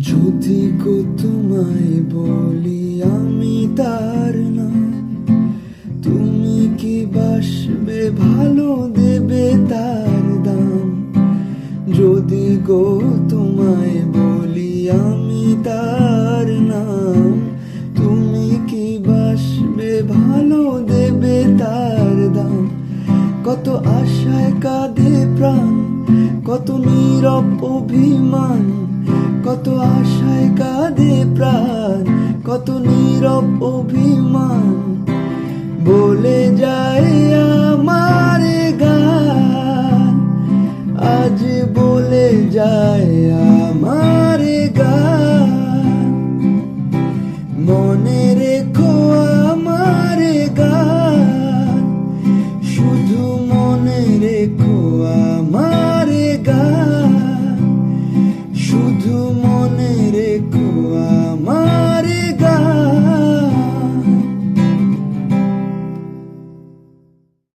যদি গো তোমায় বলি আমি তার না, তুমি কি বাসবে? ভালো দেবে তার দাম। যদি গো তোমায় বলি আমি তার নাম, তুমি কি বাসবে? ভালো দেবে তার দাম। কত আশায় কাঁধে প্রাণ, কত নীরব অভিমান। কত নীরব অভিমান বলে যায় আমার গান। আজ বলে যায় আমার গান। মনে রেখো আমার গান। শুধু মনে রেখো আমার গান। শুধু মনে রেখো